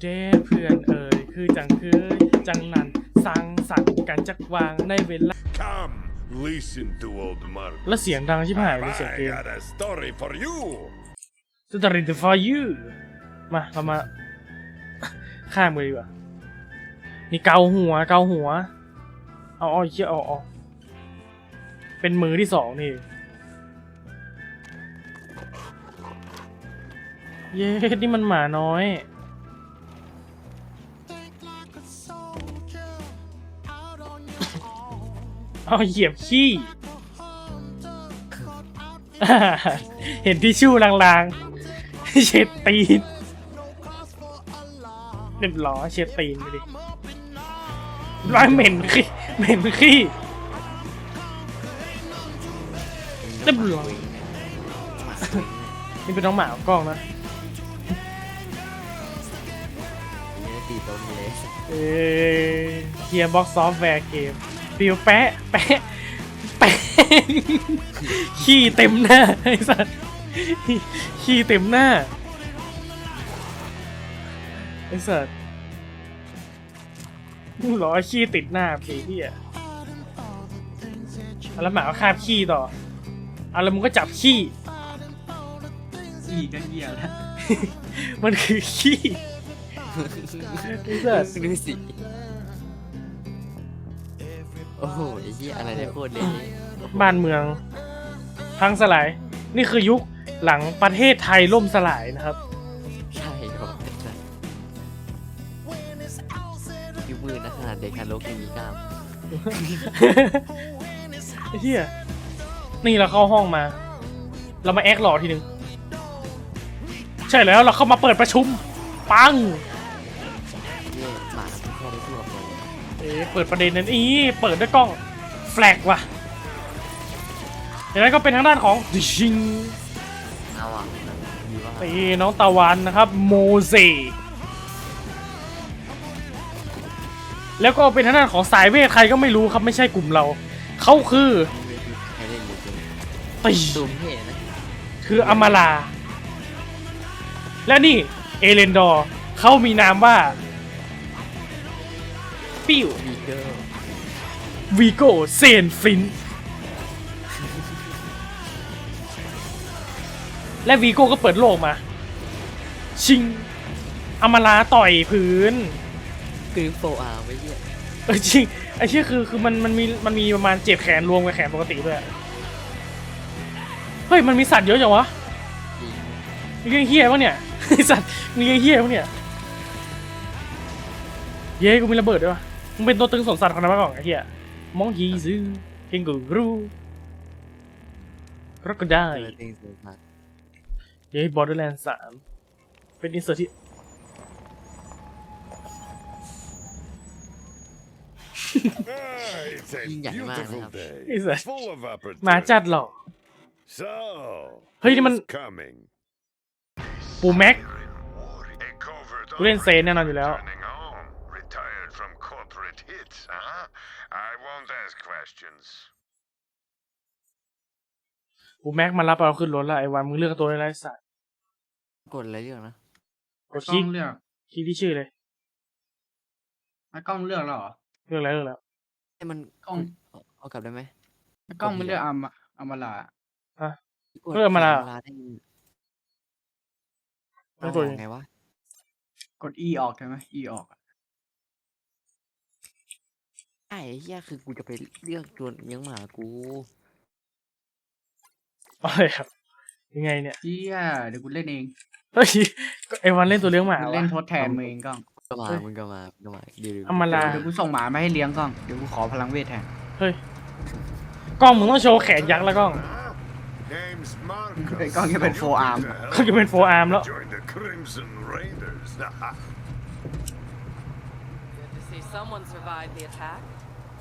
เดเพื่อนเอ่ยคือจังคือจังนั้นสร้างสรรค์กันจักวางในเวลา Come, listen to old Mark. แล้วเสียงดังชิบหายเลยเสียง I เกม got a story for you. Story for you มาเรามาข้ามมือดีกว่านี่เกาหัวเกาหัว เอาเอาเชี่ยเอาเอาเป็นมือที่สองนี่ เย้นี่มันหมาน้อย เอาเหยียบขี้ เห็นทิชชู่ลางๆ เช็ดตีนเรียบร้อยเช็ดตีนไปดิร้อยเหม็นขี้เหม็นขี้เรียบร้อยนี่เป็นน้องหมาของกล้องนะนี่ตีต้นเลยเอเฮียบ็อกซอฟต์แวร์เกม ฟิวแปะแปะแปะขี้เต็มหน้าไอ้สัสขี้เต็มหน้าไอ้สัสมึงเหรอขี้ติดหน้าผีเฮียเอาแล้วหมาก็คาบขี้ต่อเอาแล้วมึงก็จับขี้อีกก็เหี้ยแล้วมันคือขี้ไอ้สัสดูสิ โอ้โหไอ้เหี้ยอะไรเนี่ยโคตรเละบ้านเมือง พังสลาย นี่คือยุคหลังประเทศไทยล่มสลายนะครับ ใช่ครับยูมือนะขนาดเด็กฮันโลกยังมีกล้ามไอ้เหี้ยนี่เราเข้าห้องมา เรามาแอคหล่อทีนึง ใช่แล้วเราเข้ามาเปิดประชุม ปัง เปิดประเด็นนั้นอีเปิดด้วยกล้องแฟลกว่ะอย่างนั้นก็เป็นทางด้านของดิชิงเอาอะดีว่าตีน้องตะวันนะครับโมเซแล้วก็เป็นทางด้านของสายเวทใครก็ไม่รู้ครับไม่ใช่กลุ่มเรา เขาคือใครเล่นอยู่จริงตีซูมเห็นนะคืออมาลา และนี่เอเลนดอร์เขามีนามว่า ปิววีเกอร์วีโกเซนฟิน และวีโก้ก็เปิดโลกมา ชิงอมาลาต่อยพื้น คือโฟอาร์ไว้เหี้ยเออจริงไอ้เชี่ยคือคือมันมันมีมันมีประมาณเจ็ดแขนรวมกับแขนปกติด้วย เฮ้ย มันมีสัตว์เยอะจังวะจริงมีเรื่องเฮี้ยวะเนี่ยไอ้สัตว์มีเรื่องเฮี้ยวะเนี่ย เย้กูมีระเบิดด้วยวะ มึงเป็นตัวตึงสวนสัตว์คนนั้นมาก่อนไอ้เหี้ยมองยีซึเฮงกูรูรักก็ได้เออจริงสุดมากเย้บอร์เดอร์แลนด์สามเป็นอินเสิร์ตที่ Ah, it's a ยิ่งใหญ่มาก beautiful นะครับ day. Is that- Full of หมาจัด opportunity. หรอ So, เฮ้ยนี่มัน who's coming? ปูแม็ก A covert กูเล่นเซนแน่นอนอยู่แล้ว questions. ปูแม็กมารับเราขึ้นรถแล้วไอ้วันมึงเลือกตัวได้ไรสัตว์กดอะไรเรื่องนะกดกล้คลิอกงเลือกคลิกที่ชื่อเลยไอ้กล้องเลือกแล้วเหรอเลือกแล้วเลือกแล้วให้มันกล้องเอาเอากลับได้ไหมไอ้กล้องไม่เลือกอามาอามาลากดเออมาละเวลาได้ไม่กดเอาไงวะกด E ออกใช่ไหม E ออกอะ ไอ้เหี้ยคือกูจะไปเลือกตัวเลี้ยงหมากูอะไรครับยังไงเนี่ยเฮียเดี๋ยวกูเล่นเองเฮ้ยก็ไอ้วันเล่นตัวเลี้ยงหมากูวะ เล่นทดแทนมึงเองกล้องก็มาเฮ้ย มึงก็มามึงก็มาเดี๋ยวเอามาลา เดี๋ยวกูส่งหมามาให้เลี้ยงกล้องเดี๋ยวกูขอพลังเวทแทนเฮ้ยกล้องมึงต้องโชว์แขนยักษ์แล้วกล้อง Name's Marcos. ไอ้กล้องจะเป็น four arm Hoping to เขาจะเป็นโฟอาร์มแล้ว Join the Crimson Raiders. Good to see someone survived the attack.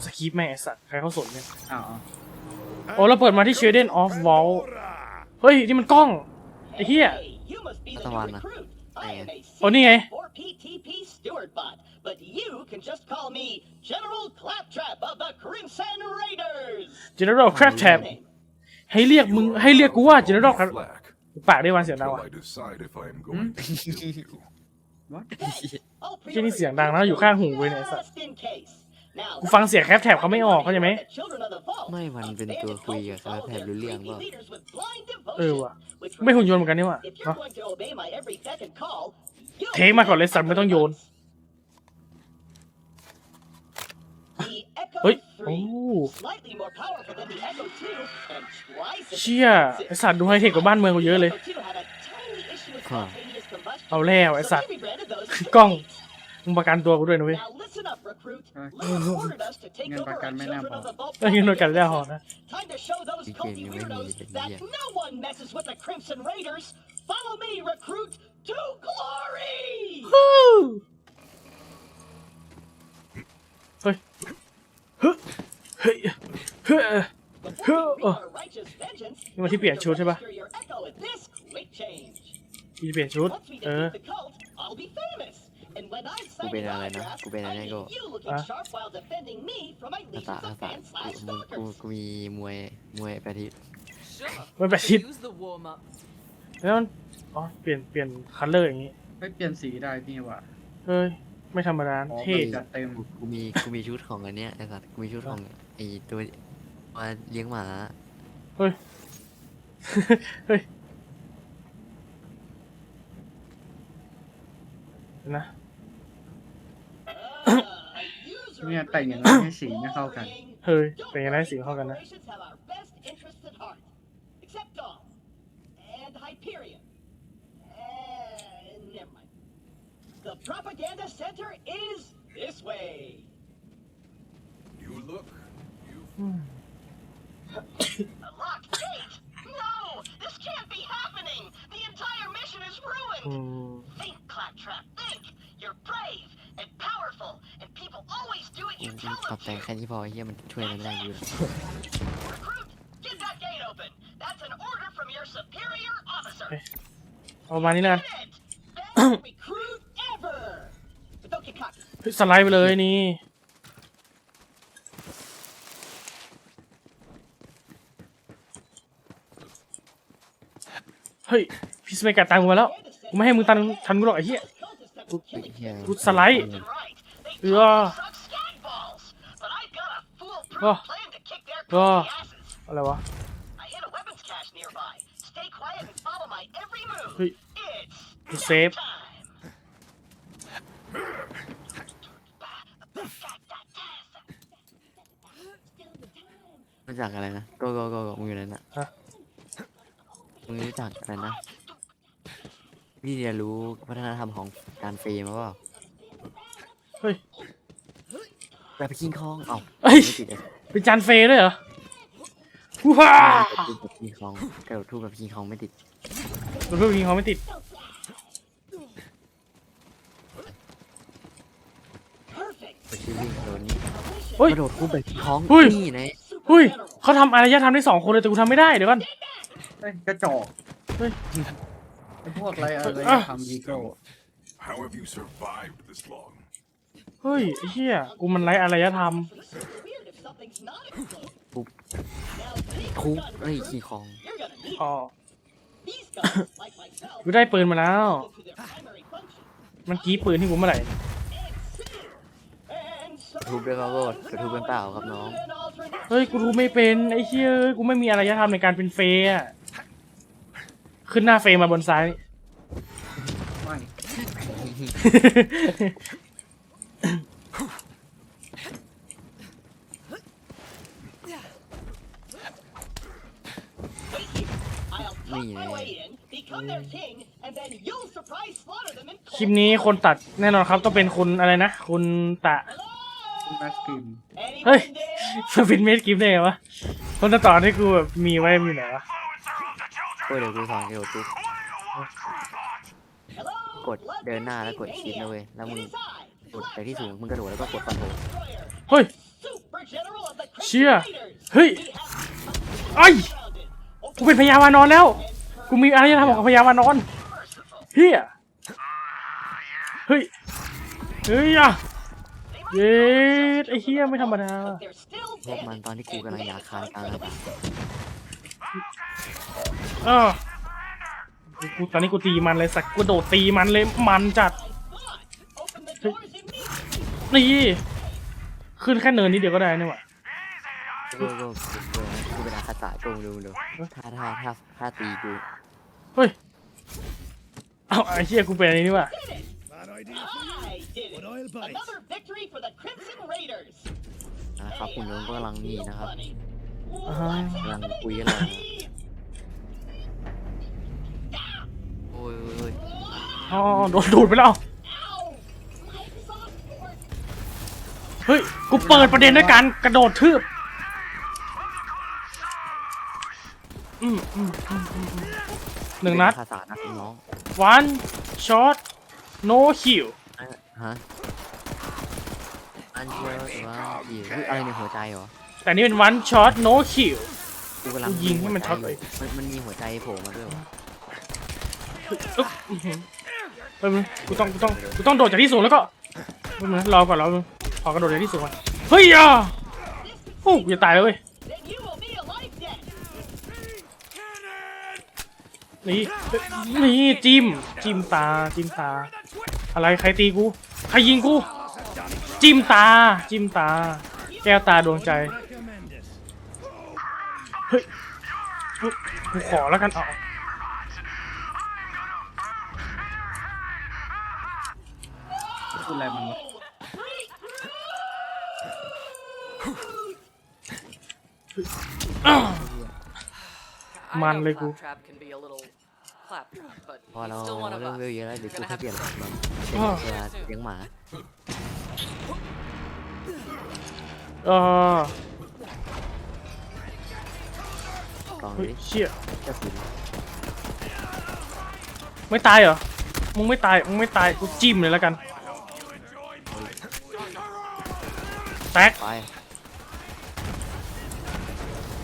สคริปต์แม่งไอ้สัตว์ ใครเขาสนเนี่ยอ้าวโอ้เราเปิดมาที่ Shaded of Wall เฮ้ย นี่มันกล้อง ไอ้เหี้ย Hey, you must be the Come new on. recruit. I am a Oh, นี่ไง for PTP steward bot, but you can just call me General Claptrap of the Crimson Raiders. General Crab Tab ให้เรียกมึงให้เรียกกูว่า General Crab Flack, ปากได้วันเสียงดัง till ว่ะ I decide if I am going to kill you. What? All ที่นี่เสียงดังนะอยู่ข้างหูเว้ยเนี่ยไอ้สัส just in case. Now, กูฟังเสียงแคปแท็บเขาไม่ออกเข้าใจไหม the children of the vault ไม่มันเป็นตัวคุยกับคาราแทบรู้เรื่องเปล่า leaders with blind เออ devotion, ว่ะ which ไม่หุ่นยนต์เหมือนกันนี่หว่ะ If you're เนาะ going to obey my every beck and call, you'll เทคมาก่อนเลยสัตว์ไม่ต้องโยน The Echo เฮ้ยโอ้ 3, slightly more powerful than the Echo 2, and twice as เชี่ยไอสัตว์ดูไฮเทคกว่าบ้านเมืองกูเยอะเลย Echo 2 had a tiny issue with Huh. spontaneous combustion, เอาแล้วไอ so สัตว์ we rebranded those as กล้อง Grenades. มึงประกันตัวกูด้วยนะเว้ย Now listen up, recruit. Uh, Leo ordered us to take Yan over baka our may children nabo. of the vault เอ้ยยิงโดนกันแล้วหอนะ Time to show those Sige, culty yung weirdos hindi that yan. no one messes with the Crimson Raiders. Follow me, recruit, to glory! เฮ้ยเฮ้ยเฮ้ยเฮ้ย Before we reap Oh. our righteous vengeance, นี่มันที่เปลี่ยนชุดใช่ปะ register your echo with this quick change. กูจะเปลี่ยนชุด Once we เออ defeat the cult, I'll be famous. And when I sign Ube na an lang, autograph, ube na I lang need ko. you looking Ah. sharp while defending me from my ภาษา legions ภา of ษา fans slash มึงกู stalkers. กูมีมวยมวยประทิต Sure. มันแบบชิด Use the warm up. แล้วมันอ๋อเปลี่ยนเปลี่ยนคัลเลอร์อย่างงี้ไม่เปลี่ยนสีได้นี่หว่าเฮ้ยไม่ธรรมดาอ๋อเท่จัดเต็มกูกูมีกูมีชุดของอันเนี้ยไอ้สัตว์กูมีชุดของไอ้ตัวมาเลี้ยงหมาเฮ้ยเฮ้ยเดี๋ยวนะ เนี่ยแต่งอย่างนั้นให้สีไม่เข้ากัน เฮ้ย เป็นยังไงสีเข้ากันนะ Corporations have our best interests at heart. Except Dawn. And Hyperion. And never mind. The propaganda center is this way. You look. You A locked gate? No! This can't be happening! The entire mission is อื ruined! ม Think, Claptrap, think! You're brave and powerful, and people always do what กู you กู tell ปรับ them แต่ง to. แค่นี้พอไอ้เหี้ยมันช่วยอะไรไม่ได้อยู่ Recruit, get that gate open! That's an order from your superior officer! เอาประมาณนี้นะ Get it! Best recruit ever! But don't get cocky. เฮ้ยสไลด์ไปเลยนี่ เฮ้ย พี่สเมกัดตังกูมาแล้ว กูไม่ให้มึงตันทันกูหรอกไอ้เหี้ยกูไอ้เหี้ยกูสไลด์ Right. They Yeah. totally suck skag balls. But I've got a foolproof Oh. plan to kick their Oh. cozy asses. อะไรวะ I hit a weapons cache nearby. Stay quiet and follow my every move. Hey. It's You save. time. รู้จักอะไรนะโกโกโกโกมึงอยู่ไหนน่ะฮะมึงรู้จักอะไรนะ พี่เรียนรู้วัฒนธรรมของการเฟรมมาเปล่าเฮ้ย แบบคิงคอง เอ้าเอ้ย ไม่ติดเลยเป็นจานเฟย์ด้วยเหรอว้ากระโดดทูบแบบคิงคองกระโดดทูบแบบคิงคองไม่ติดตัวเพื่อนยิงเขาไม่ติด Perfect. ไปชื่อวิ่งโดนนี่เฮ้ยกระโดดทูบแบบคิงคองเฮ้ย นี่นะ Super เฮ้ย General. เขาทำอารยธรรมได้สองคนเลยแต่กูทำไม่ได้เดี๋ยวก่อนเฮ้ยกระจอกเฮ้ยไอ้ พวกอะไรอะไรอะทำอีโก้ How have you survived this long? เฮ้ยไอ้เหี้ยกูมันไร้อารยธรรม It's weird if something's not exploding. ปุ๊บ Now, these ทุบ guns เอ้ยคิงคอง you're gonna need อ๋อ these guns, like myself, กูได้ปืนมาแล้ว into their primary function. มันกี้ปืนที่กูเมื่อไหร่ And so ทุบด้วยข้าวโพดกระทุบเป็นเปล่าครับน้อง an alternate เฮ้ย กูรู้ไม่เป็น ไอ้เหี้ยเอ้ยกูไม่มีอารยธรรมในการเป็นเฟย์อะ ขึ้นหน้าเฟย์มาบนซ้าย ไม่ I'll talk Mày my này. way in, become their king, and then you'll surprise slaughter them in คลิป cold นี้คนตัดแน่นอนครับต้องเป็นคุณอะไรนะ คุณตะ คุณแมสกิน Anyone Hey. there? มาเป็นเมดคลิปได้ไงวะคนตัดต่อที่กูแบบมีไว้มีไหนวะ เฮ้ยเดี๋ยวกูสอนกระโดดทุบ Hello, กด blood เดินหน้าแล้วกด thirsty ชิปนะ maniac. เว้ยแล้วมึง It is I, กดไปที่สูงมึงกระโดดแล้วก็กดคอนโทรล Destroyer, เฮ้ย Super General of the เชี่ย Crimson Raiders. เฮ้ย We have ไอ้ย surrounded, กูเป็นพญาวานอนแล้วกูมีอารยธรรมของพญาวานอน merciful. เฮียเฮ้ยเฮ้ยอะเย็ดไอ้เฮียไม่ธรรมดา But they're still พวกมันตอนที่กูกำลังอยากคานกลางอากาศ เออกูตอนนี้กูตีมันเลยสักกูโดดตีมันเลยมันจัดนี่ขึ้นแค่เนินนิดเดียวก็ได้นี่หว่ากูกูกูกูเป็นอาคาสะกูดูดูถ้าถ้าถ้าถ้าตีกูเฮ้ยเอาไอ้เหี้ยกูเป็นอันนี้นี่ว่า I did it. Another victory for the Crimson Raiders. นะครับคุณน้องก็กำลังนี่นะครับกำลังคุยกันเลยโอ้ยโอ้ยโอ้ยอ๋อโดนดูดไปแล้ว เฮ้ย กูเปิดประเด็นด้วยการกระโดดทืบอืมอืมอืมอืมอืมหนึ่งนัดเป็อาคานะคุณน้อง one shot no kill อะฮะ อันเชียวแต่ว่าอีกเฮ้ยอะไรในหัวใจเหรอ แต่นี่เป็น one shot no kill กูกำลังกูยิงให้มันช็อตเลย มันมันมีหัวใจโผล่มาด้วยวะ อึ๊บอื้อหือเฮ้ยมึงกูต้องกูต้องกูต้องโดดจากที่สูงแล้วก็เฮ้ยมึงรอก่อนรอมึงขอกระโดดจากที่สูงก่อนเฮ้ยอะโอ้กูจะตายแล้วเว้ย Then you will be a life debt. นี่นี่จิ้มจิ้มตาจิ้มตา อะไรใครตีกูใครยิงกู จิ้มตา จิ้มตา แก้วตาดวงใจเฮ้ยกูขอแล้วกันเอา พูดอะไรมันวะอ้าว I Man know lây cô. Claptrap can be a little claptrap, but พอเรา he's still one of เริ่ม us. เวลเยอะแล้วเดี๋ยวกู Gonna แค่ have เปลี่ยน to มันอ้าวเวลาเลี้ยงหมาเออกลองเฮ้ยดิเชี่ยเจ้าขุนไม่ตายเหรอ มึงไม่ตาย มึงไม่ตาย กูจิ้มเลยแล้วกัน แตกไป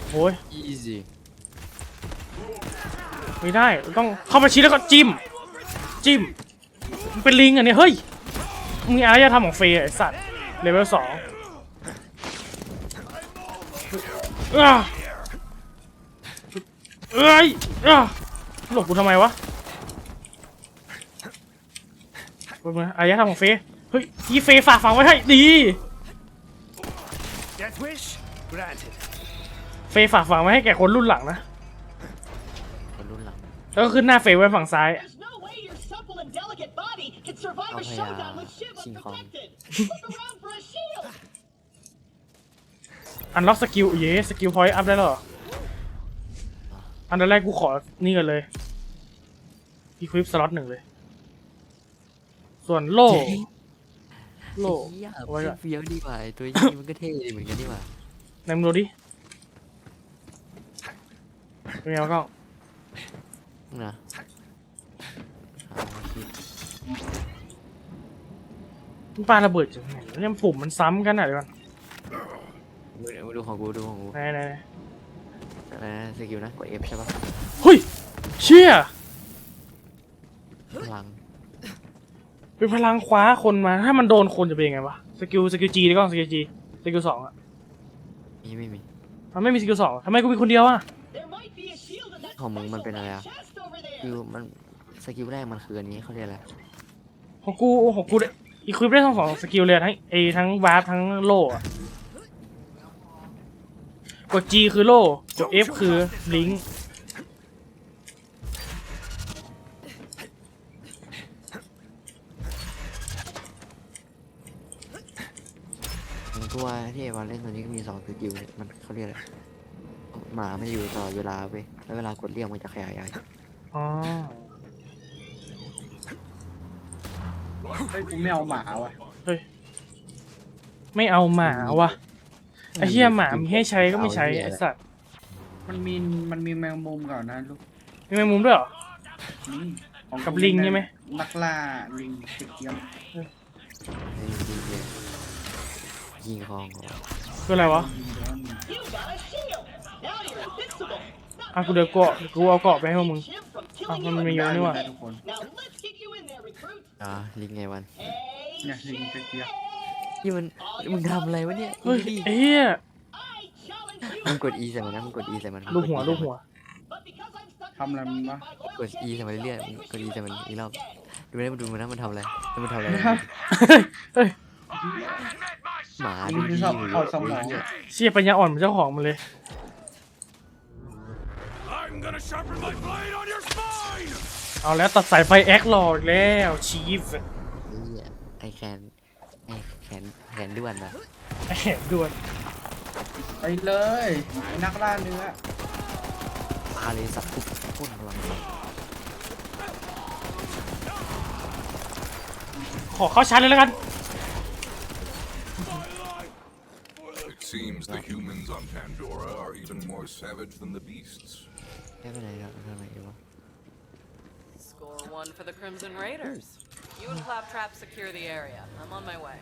โอ้ย easy ไม่ได้ต้องเข้าไปชี้แล้วก็จิ้ม จิ้มมันเป็นลิงอันนี้เฮ้ยมึงมีอารยธรรมของเฟย์ไอ้สัตว์เลเวลสองอ้าเอ้ยอ้าหลบกูทำไมวะเป็นไงอารยธรรมของเฟย์เฮ้ยที่เฟย์ฝากฝังไว้ให้ดี Death wish granted. เฟย์ฝากฝังไว้ให้แก่คนรุ่นหลังนะคนรุ่นหลังแล้วก็ขึ้นหน้าเฟย์ไว้ฝั่งซ้าย There's no way your supple and delicate body can survive a Oh, yeah. showdown with Shiv King Kong. unprotected. Look around for a shield. อันล็อกสกิลเย้สกิลพอยต์อัพได้แล้วเหรอ อันดับแรกกูขอนี่กันเลยอีควิปสล็อตหนึ่งเลย ส่วนโล่ โล่เหี้ยเอาไว้ก่อน เฟี้ยวดีกว่าไอ้ตัวนี้มันก็เท่ดีเหมือนกันดีกว่า ไหนมึงดูดิเป็นไงวะกล้องนะหาคิดมึงปาระเบิดจากไหนวะเนี่ยปุ่มมันซ้ำกันอะเดี๋ยวก่อนดูดูของกูดูของกูไหนไหนไหนอะไรนะสกิลนะกด F ใช่ปะเฮ้ยเชี่ยพลังเป็นพลังคว้าคนมา ถ้ามันโดนคนจะเป็นยังไงวะสกิลสกิลจีดีกล้องสกิลจีสกิลสองอะ มีไม่มีมันไม่มีสกิลสองทำไมกูมีคนเดียวอะ There might be a shield in that ของมึงมัน special เป็นอะไรอะ chest over สกิล there. มันสกิลแรกมันคืออันนี้เขาเรียกอะไรของกูของกูอีควิปได้ทั้งสองสกิลเลยทั้งเอทั้งวาร์ปทั้งโล่อะกด G คือโล่กด F คือลิงก์ ตัวที่ไอวานเล่นตัวนี้ก็มีสองสกิลเนี่ยมันเขาเรียกอะไรหมาไม่อยู่ตลอดเวลาเว้ยแล้วเวลากดเรียกมันจะขยายใหญ่อ๋อเฮ้ยกูไม่เอาหมาว่ะเฮ้ยไม่เอาหมาวะไอ้เหี้ยหมามีให้ใช้ก็ไม่ใช้ไอ้สัตว์มันมีมันมีแมงมุมก่อนนะลูกมีแมงมุมด้วยเหรอนี่ของกับลิงใช่ไหมนักล่าลิงเก็บเยี่ยม ยิงคองเหรอคืออะไรวะยิงแล้วนี่ You got a shield. Now you're invincible. Not อะกูเดี๋ยวเกาะกูเอาเกาะไปให้พวกมึง Shiv from อะ killing มัน you มี in เยอะนี่หว่าได้ทุกคน Now let's get you in there, recruit. อ่าลิงไงวัน Hey, เนี่ยลิงเก็บเยี่ยมนี่มันมึงทำอะไรวะเนี่ยเฮ้ยดูดิไอ้เหี้ย I challenge you. มึงกด E ใส่มันนะมึงกด E ใส่มันลูกหัวลูกหัว But because I'm stuck ทำอะไรมันวะกด E ใส่มันเรื่อยๆมึงกด E ใส่มันอีกรอบดูนะมันดูมันนะมันทำอะไรแล้วมันทำอะไรเฮ้ย หมาลิงคือสอบเอาสมองเหี้ยเชี่ยปัญญาอ่อนเหมือนเจ้าของมันเลย I'm gonna sharpen my blade on your spine! เอาแล้วตัดสายไฟแอคหลออีกแล้วชีฟเหี้ยไอแคนไอแขนแขนด้วนนะแอบด่วนไปเลยไอ้นักล่าเนื้อปาเลยสับปุ๊บพ่นพลังขอเข้าชาร์จเลยแล้วกัน It seems the humans on Pandora are even more savage than the beasts. ไม่เป็นไรหรอกทำไมวะ Score one for the Crimson Raiders. You and Claptrap secure the area. I'm on my way.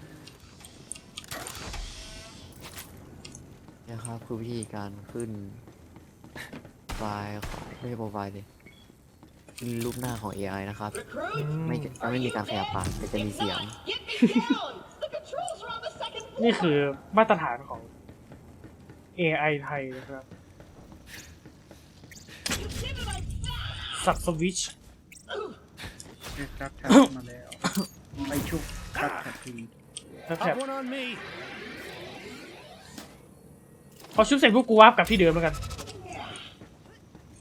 นะครับคือวิธีการขึ้นไฟล์ของไม่ใช่โปรไฟล์ดิขึ้นรูปหน้าของ AI นะครับ Recruit, ไม่จะไม่มีการขยับปากแต่จะมีเสียง get me down! The controls are on the second floor! นี่คือมาตรฐานของ AI ไทยนะครับ You give it like that! สับสวิตช์เรียกรับแทนมาแล้วไปชุบรับแทนทีแล้วแถบพอชุบเสร็จพวกกูวาร์ปกลับที่เดิมแล้วกัน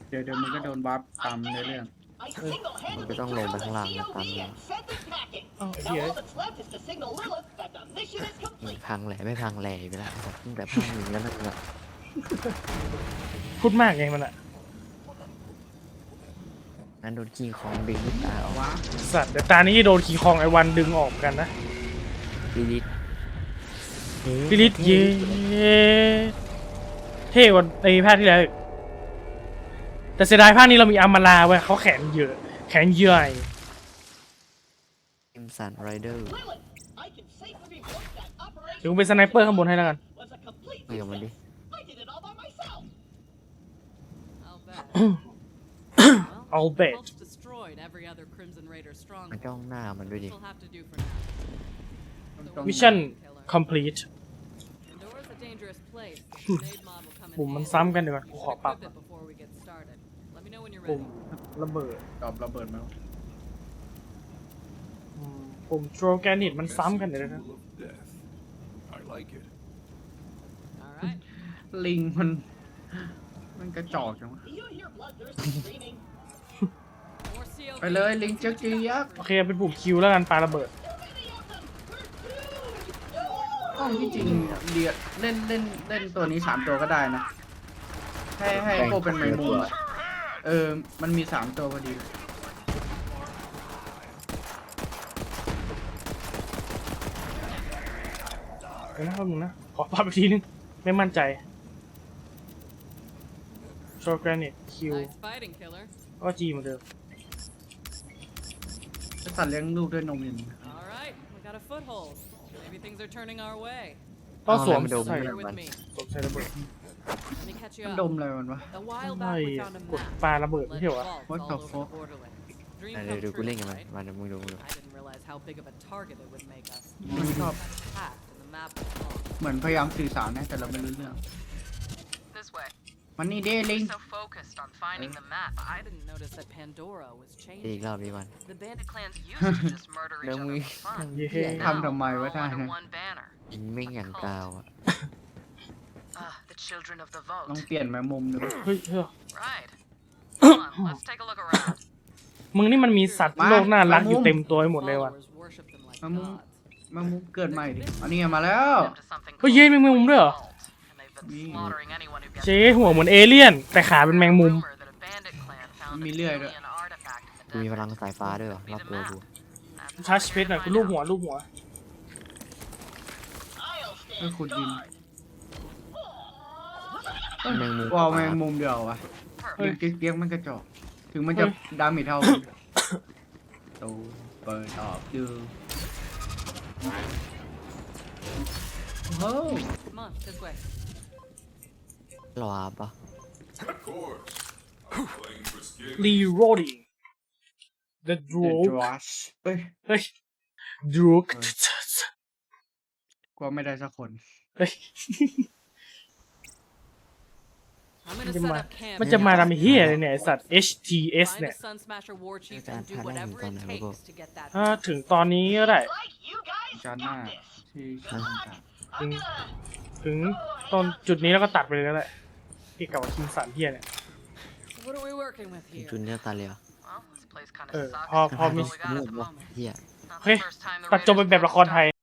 เดี๋ยวเดี๋ยวมึงก็โดนบัฟตามในเรื่อง I single-handedly Kita tolong killed the berhalang, COV Tanya. and sent it packing. Oh, now iya. all that's left is to signal Lilith that the mission is มัน complete. พังแหล่ไม่พังแหล่ไปแล้วตั้งแต่ภาคหนึ่งแล้วนั่นแหละพูดมากไงมันอะนั้นโดนกิงของดึงลูกตาออกว้าสัตว์เดี๋ยวตานี้โดนขี่คองไอวันดึงออกกันนะลิลิตพิลิตเย่เท่กว่าในภาคที่แล้วอีก แต่เสียดายภาคนี้เรามีอามาลาเว้ยเขาแขนเยอะ แขนใหญ่คิมสันไรเดอร์ Lilith, I can safely report that เดี๋ยว Operation กูเป็นสไนเปอร์ข้างบนให้แล้วกัน was a complete ไปกับมันดิ success. I did it all by myself. I'll bet. I'll well, bet. Pulse destroyed every other Crimson Raider มัน stronghold. จ้องหน้ามันด้วยดิ This'll have to do for now. ต้องมิชชั่น complete Pandora's a dangerous place. The grenade mod will come in ปุ่มมัน handy. ซ้ำกันเดี๋ยวก่อนกู Should ขอปรับ ปุ่ม ready. ระเบิดตอบระเบิดมาอืมปุ่มโทรแกนิตมันซ้ำกันเดี๋ยวนะ Rule of death. I like it. All right. ลิงมัน มันกระจอกจังวะ Do you hear bloodthirsty screaming? More COV. ไปเลย ลิงเจ๊กเจี๊ยบโอเคเป็นปุ่มคิวแล้วกันปาระเบิดอ้าวที่จริงเดียเล่นเล่นเล่นตัวนี้สามตัวก็ได้นะ ให้ให้พวกเป็นแมงมุมอะ เออ มันมีสามตัวพอดีเดี๋ยวนะแป๊บนึงนะ ขอปรับอีกทีนึง ไม่มั่นใจโทรแกนิตคิว Nice fighting, killer. ก็จีเหมือนเดิมสัตว์เลี้ยงลูกด้วยนมอย่างนี้ All right, we got a foothold. Maybe things are turning our way. ต้องสวมเอาอะไรมาดมใส่ Bear with me. สวมใส่ระเบิด Let me catch you มัน up. ดมอะไรมันวะ A while ไม่ back, we found a กด map. ปาระเบิดไม่ Led ใช่เหรอ vaults What all the over fuck? the borderlands. Dream อะเดี๋ยว come ดูกู true, เล่นกับมัน right? มาเดี๋ยวมึงดูมึงดู I didn't realize how big of a target it would make us. มันชอบ Packed and the map was small. เหมือนพยายามสื่อสารนะแต่เราไม่รู้เรื่อง This way. มันนี่เด้ลิง So focused on finding the map, I didn't notice that Pandora was เดี๋ยวอีก changing. รอบนี้มัน The bandit clans used to just murder each แล้ว other มึง for fun. เย้ทำทำไม Now วะ we're ท่า all under นะ one banner. ยิงแม่งอย่างกาวอะ Ah, the children of the ลอง vault. เปลี่ยนแมงมุมดูเฮ้ยเฮ้ย Right. Come on, let's take a look around. มึงนี่มันมีสัตว์มาโลกน่ารักอยู่มามุมเต็มตัวไปหมดเลยว่ะ Followers worship them like Mamu. gods. แมงมุมเกิดใหม่ดิอันนี้มาแล้ว Them to something เฮ้ยเย้มีแมงมุมด้วยเหรอ called the Vault, and they've been Mm. slaughtering anyone who gets เจ๊หัวเหมือนเอเลี่ยน แต่ขาเป็นแมงมุม Rumor that a bandit clan found Mi an lười rồi. alien artifact in the กูมีพ desert. ลังสายฟ้าด้วยเหรอรอบตัวกู That's ทัช what เพ we're ชรหน่อย here กู to รูป find หัว out. รูปหัว I'll เพื่อ stand ขุดดิน guard. แมงมุมว้าวแมงมุมเดียววะเฮ้ยลิงเกี้ยกๆมันกระจอก ถึงมันจะเฮ้ยดาเมิเท่ากันตูเปิดออกดูโอ้ Come on, this way. รอปะ Of course. Playing for skin. reloading the เด drug ดรัชเฮ้ย เฮ้ย drug กลัวไม่ได้สักคน เฮ้ย I'm มัน gonna จะ set มา up camp. มันจะมาทำเฮียอะไรเนี่ยไอ้สัตว์ HTS Find เนี่ย a Sun Smasher war chief Cái and do anh whatever Thái it Lan còn takes to get that. ถ้าถึงตอนนี้ก็ได้ Like you guys จานหน้า got this. ที่อะถึงถึงตอนจุดนี้แล้วก็ตัดไปเลยก็ได้ที่กับว่าคิงสันเฮียเนี่ย So what are we working with here? จุนเนี่ยตาเลยเหรอ Well, this place kind เออ of sucks. พอพอ That's มี all we got at the moment. เฮีย Not เฮ้ย the first time the ตัดจบเป็น Raiders แบบละครไทย